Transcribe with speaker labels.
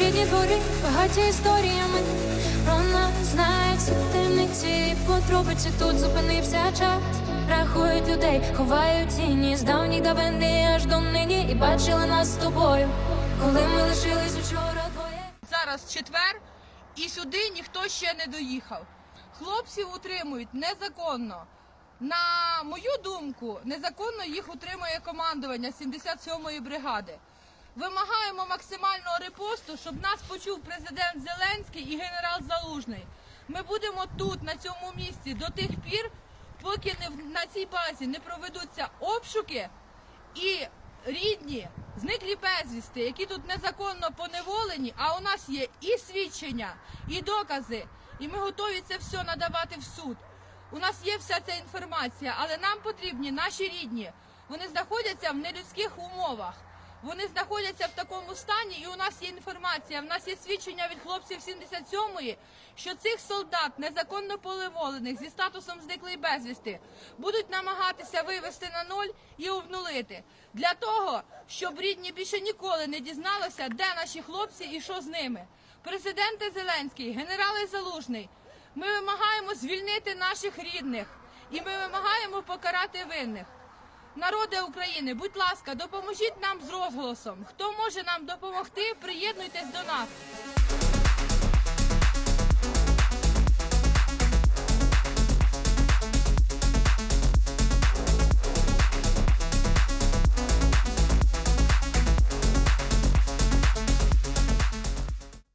Speaker 1: Рідні двори багаті історіями. Про нас знають всі темниці і подробиці тут зупинився час. Рахують людей, ховають тіні з давніх давини аж до нині і бачили нас з тобою, коли ми лишились учора двоє.
Speaker 2: Зараз четвер, і сюди ніхто ще не доїхав. Хлопців утримують незаконно. На мою думку, незаконно їх утримує командування 77-ї бригади. Вимагаємо максимального репосту, щоб нас почув президент Зеленський і генерал Залужний. Ми будемо тут, на цьому місці, до тих пір, поки не в- на цій базі не проведуться обшуки і рідні, зниклі безвісти, які тут незаконно поневолені, а у нас є і свідчення, і докази, і ми готові це все надавати в суд. У нас є вся ця інформація, але нам потрібні наші рідні. Вони знаходяться в нелюдських умовах. Вони знаходяться в такому стані, і у нас є інформація. В нас є свідчення від хлопців 77-ї, що цих солдат незаконно полеволених зі статусом зниклий безвісти будуть намагатися вивести на ноль і обнулити для того, щоб рідні більше ніколи не дізналися, де наші хлопці і що з ними. Президенте Зеленський, генерали Залужний. Ми вимагаємо звільнити наших рідних і ми вимагаємо покарати винних. Народи України, будь ласка, допоможіть нам з розголосом. Хто може нам допомогти, приєднуйтесь до нас.